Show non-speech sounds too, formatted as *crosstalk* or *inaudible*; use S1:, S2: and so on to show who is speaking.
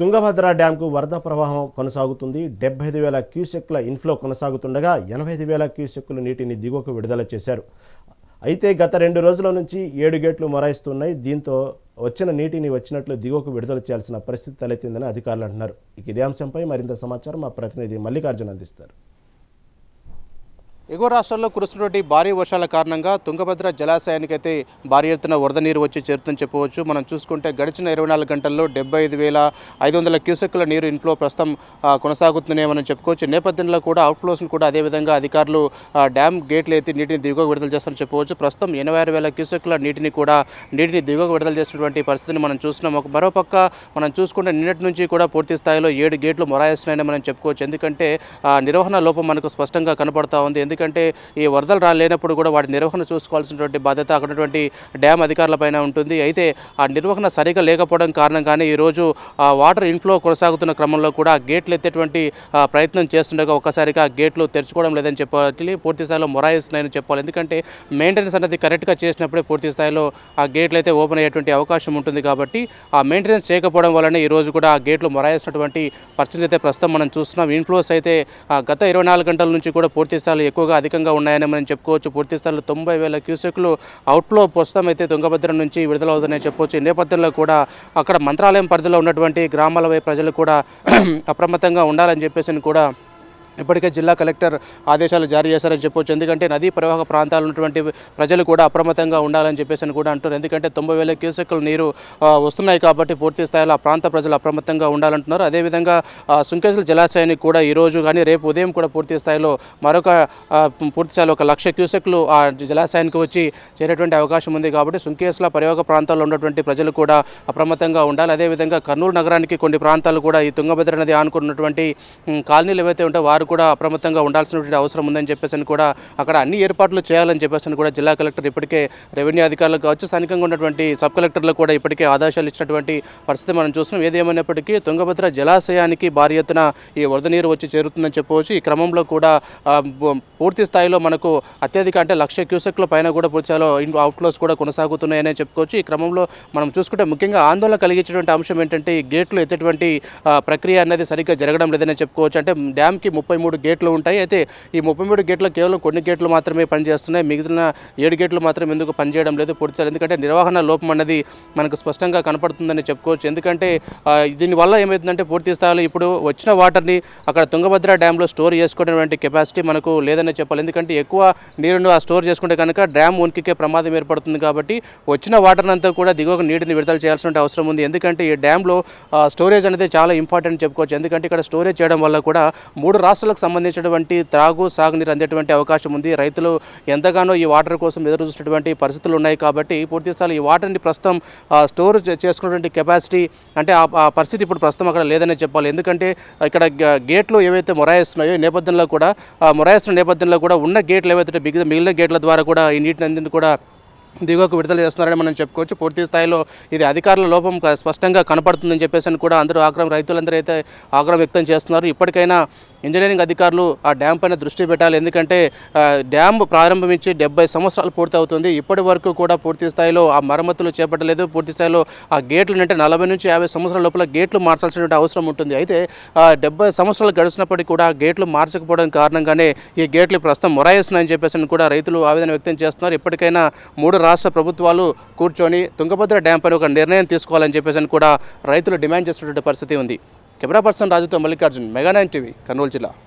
S1: తుంగభద్ర డ్యాంకు వరద ప్రవాహం కొనసాగుతుంది. డెబ్బై ఐదు వేల క్యూసెక్ల ఇన్ఫ్లో కొనసాగుతుండగా ఎనభై ఐదు వేల క్యూసెక్కుల నీటిని దిగువకు విడుదల చేశారు. అయితే గత రెండు రోజుల నుంచి ఏడు గేట్లు మొరాయిస్తున్నాయి. దీంతో వచ్చిన నీటిని వచ్చినట్లు దిగువకు విడుదల చేయాల్సిన పరిస్థితి తలెత్తిందని అధికారులు అంటున్నారు. ఇక ఇదే అంశంపై మరింత సమాచారం మా ప్రతినిధి మల్లికార్జున అందిస్తారు.
S2: ఎగువ రాష్ట్రాల్లో కురుస్తున్నటువంటి భారీ వర్షాల కారణంగా తుంగభద్ర జలాశయానికైతే భారీ ఎత్తున వరద నీరు వచ్చి చేరుతుందని చెప్పవచ్చు. మనం చూసుకుంటే గడిచిన ఇరవై నాలుగు గంటల్లో డెబ్బై ఐదు వేల ఐదు వందల క్యూసెక్కుల నీరు ఇంట్లో ప్రస్తుతం ఆ, కొనసాగుతుందని మనం చెప్పుకోవచ్చు నేపథ్యంలో కూడా అవుట్ఫ్లోస్ను కూడా అదేవిధంగా అధికారులు డ్యామ్ గేట్లు ఎత్తి నీటిని దిగువ విడుదల చేస్తారని చెప్పవచ్చు. ప్రస్తుతం ఎనభై ఆరు వేల క్యూసెక్కుల నీటిని కూడా నీటిని దిగువ విడుదల చేసినటువంటి పరిస్థితిని మనం చూస్తున్నాం. ఒక మరోపక్క మనం చూసుకుంటే నిన్నటి నుంచి కూడా పూర్తి స్థాయిలో ఏడు గేట్లు మొరాయిస్తున్నాయని మనం చెప్పుకోవచ్చు. ఎందుకంటే నిర్వహణ లోపం మనకు స్పష్టంగా కనపడతా ఉంది. ఎందుకంటే ఎందుకంటే ఈ వరదలు రా లేనప్పుడు కూడా వాటి నిర్వహణ చూసుకోవాల్సినటువంటి బాధ్యత అక్కడ ఉన్నటువంటి డ్యామ్ అధికారులపైన ఉంటుంది. అయితే ఆ నిర్వహణ సరిగా లేకపోవడం కారణంగానే ఈరోజు ఆ వాటర్ ఇన్ఫ్లో కొనసాగుతున్న క్రమంలో కూడా గేట్లు ఎత్తేటువంటి ప్రయత్నం చేస్తుండగా ఒక్కసారిగా ఆ గేట్లు తెరుచుకోవడం లేదని చెప్పాలి. పూర్తి స్థాయిలో మొరాయిస్తున్నాయని చెప్పాలి. ఎందుకంటే మెయింటెనెన్స్ అనేది కరెక్ట్గా చేసినప్పుడే పూర్తి స్థాయిలో ఆ గేట్లు అయితే ఓపెన్ అయ్యేటువంటి అవకాశం ఉంటుంది కాబట్టి ఆ మెయింటెనెన్స్ చేయకపోవడం వల్లనే ఈ రోజు కూడా ఆ గేట్లు మొరాయిస్తున్నటువంటి పరిస్థితి అయితే ప్రస్తుతం మనం చూస్తున్నాం. ఇన్ఫ్లోస్ అయితే గత ఇరవై నాలుగు గంటల నుంచి కూడా పూర్తి స్థాయిలో ఎక్కువగా అధికంగా ఉన్నాయని మనం చెప్పుకోవచ్చు. పూర్తి స్థాయిలో తొంభై వేల క్యూసెక్లు అవుట్లో ప్రస్తుతం అయితే తుంగభద్ర నుంచి విడుదలవుతుందని చెప్పవచ్చు ఈ నేపథ్యంలో కూడా అక్కడ మంత్రాలయం పరిధిలో ఉన్నటువంటి గ్రామాల ప్రజలు కూడా *clears throat* అప్రమత్తంగా ఉండాలని చెప్పేసి కూడా ఇప్పటికే జిల్లా కలెక్టర్ ఆదేశాలు జారీ చేశారని చెప్పొచ్చు. ఎందుకంటే నదీ ప్రవాహ ప్రాంతాలు ఉన్నటువంటి ప్రజలు కూడా అప్రమత్తంగా ఉండాలని చెప్పేసి అని కూడా అంటున్నారు. ఎందుకంటే తొంభై వేల క్యూసెక్కులు నీరు వస్తున్నాయి కాబట్టి పూర్తి స్థాయిలో ఆ ప్రాంత ప్రజలు అప్రమత్తంగా ఉండాలంటున్నారు. అదేవిధంగా ఆ, సుంకేశ్వర జలాశయానికి కూడా ఈరోజు కానీ రేపు ఉదయం కూడా పూర్తి స్థాయిలో మరొక పూర్తి స్థాయిలో ఒక లక్ష క్యూసెక్లు ఆ జలాశయానికి వచ్చి చేరేటువంటి అవకాశం ఉంది కాబట్టి సుంకేశ్వర పరివాహక ప్రాంతాల్లో ఉన్నటువంటి ప్రజలు కూడా అప్రమత్తంగా ఉండాలి. అదేవిధంగా కర్నూలు నగరానికి కొన్ని ప్రాంతాలు కూడా ఈ తుంగభద్ర నది ఆనుకున్నటువంటి కాలనీలు ఏవైతే ఉంటాయో వారు కూడా అప్రమత్తంగా ఉండాల్సినటువంటి అవసరం ఉందని చెప్పేసి కూడా అక్కడ అన్ని ఏర్పాట్లు చేయాలని చెప్పేసి కూడా జిల్లా కలెక్టర్ ఇప్పటికే రెవెన్యూ అధికారులకు కావచ్చు స్థానికంగా ఉన్నటువంటి సబ్ కలెక్టర్లకు కూడా ఇప్పటికే ఆదేశాలు ఇచ్చినటువంటి పరిస్థితి మనం చూస్తున్నాం. ఏదేమైనప్పటికీ తుంగభద్ర జలాశయానికి భారీ ఎత్తున ఈ వరద నీరు వచ్చి చేరుతుందని చెప్పవచ్చు. ఈ క్రమంలో కూడా పూర్తి స్థాయిలో మనకు అత్యధిక అంటే లక్ష క్యూసెక్ల పైన కూడా పూర్తి స్థాయిలో అవుట్ఫ్లోస్ కూడా కొనసాగుతున్నాయని చెప్పుకోవచ్చు. ఈ క్రమంలో మనం చూసుకుంటే ముఖ్యంగా ఆందోళన కలిగించేటువంటి అంశం ఏంటంటే ఈ గేట్లు ఎత్తేటువంటి ప్రక్రియ అనేది సరిగ్గా జరగడం లేదని చెప్పుకోవచ్చు. అంటే డ్యామ్కి ముప్పై మూడు గేట్లు ఉంటాయి. అయితే ఈ ముప్పై మూడు గేట్లు కేవలం కొన్ని గేట్లు మాత్రమే పనిచేస్తున్నాయి. మిగిలిన ఏడు గేట్లు మాత్రం ఎందుకు పనిచేయడం లేదు పూర్తి ఎందుకంటే నిర్వహణ లోపం అన్నది మనకు స్పష్టంగా కనపడుతుందని చెప్పుకోవచ్చు. ఎందుకంటే దీనివల్ల ఏమవుతుందంటే పూర్తి స్థాయిలో ఇప్పుడు వచ్చిన వాటర్ని అక్కడ తుంగభద్ర డ్యాంలో స్టోర్ చేసుకునేటువంటి కెపాసిటీ మనకు లేదని చెప్పాలి. ఎందుకంటే ఎక్కువ నీరును ఆ స్టోర్ చేసుకుంటే కనుక డ్యామ్ ఉనికికే ప్రమాదం ఏర్పడుతుంది కాబట్టి వచ్చిన వాటర్ అంతా కూడా దిగువకు నీటిని విడుదల చేయాల్సిన అవసరం ఉంది. ఎందుకంటే ఈ డ్యాంలో స్టోరేజ్ అనేది చాలా ఇంపార్టెంట్ చెప్పుకోవచ్చు. ఎందుకంటే ఇక్కడ స్టోరేజ్ చేయడం వల్ల కూడా మూడు రాష్ట్రాలకు సంబంధించినటువంటి త్రాగు సాగునీరు అందేటువంటి అవకాశం ఉంది. రైతులు ఎంతగానో ఈ వాటర్ కోసం ఎదురు చూసినటువంటి పరిస్థితులు ఉన్నాయి కాబట్టి పూర్తిస్థాయిలో ఈ వాటర్ని ప్రస్తుతం స్టోర్ చేసుకున్నటువంటి కెపాసిటీ అంటే ఆ పరిస్థితి ఇప్పుడు ప్రస్తుతం అక్కడ లేదనే చెప్పాలి. ఎందుకంటే ఇక్కడ గ- గేట్లు ఏవైతే మొరాయిస్తున్నాయో ఈ నేపథ్యంలో కూడా మొరాయిస్తున్న నేపథ్యంలో కూడా ఉన్న గేట్లు ఏవైతే మిగిలిన మిగిలిన గేట్ల ద్వారా కూడా ఈ నీటిని అందింది కూడా దిగువకు విడుదల చేస్తున్నారని మనం చెప్పుకోవచ్చు. పూర్తి స్థాయిలో ఇది అధికారుల లోపం స్పష్టంగా కనపడుతుందని చెప్పేసి అని కూడా అందరూ ఆగ్రహం రైతులందరూ అయితే ఆగ్రహం వ్యక్తం చేస్తున్నారు. ఇప్పటికైనా ఇంజనీరింగ్ అధికారులు ఆ డ్యామ్ పైన దృష్టి పెట్టాలి. ఎందుకంటే డ్యామ్ ప్రారంభించి డెబ్బై సంవత్సరాలు పూర్తవుతుంది ఇప్పటి వరకు కూడా పూర్తి స్థాయిలో ఆ మరమ్మతులు చేపట్టలేదు. పూర్తి స్థాయిలో ఆ గేట్లు అంటే నలభై నుంచి యాభై సంవత్సరాల లోపల గేట్లు మార్చాల్సినటువంటి అవసరం ఉంటుంది. అయితే డెబ్బై సంవత్సరాలు గడిచినప్పటికీ కూడా గేట్లు మార్చకపోవడం కారణంగానే ఈ గేట్లు ప్రస్తుతం మొరాయిస్తున్నాయని చెప్పేసి అని కూడా రైతులు ఆవేదన వ్యక్తం చేస్తున్నారు. ఇప్పటికైనా మూడు రాష్ట్ర ప్రభుత్వాలు కూర్చొని తుంగభద్ర డ్యామ్ పైన ఒక నిర్ణయం తీసుకోవాలని చెప్పేసి అని కూడా రైతులు డిమాండ్ చేస్తున్నటువంటి పరిస్థితి ఉంది. కెమెరా పర్సన్ రాజుతో Mallikarjun mega nine TV Kurnool జిల్లా.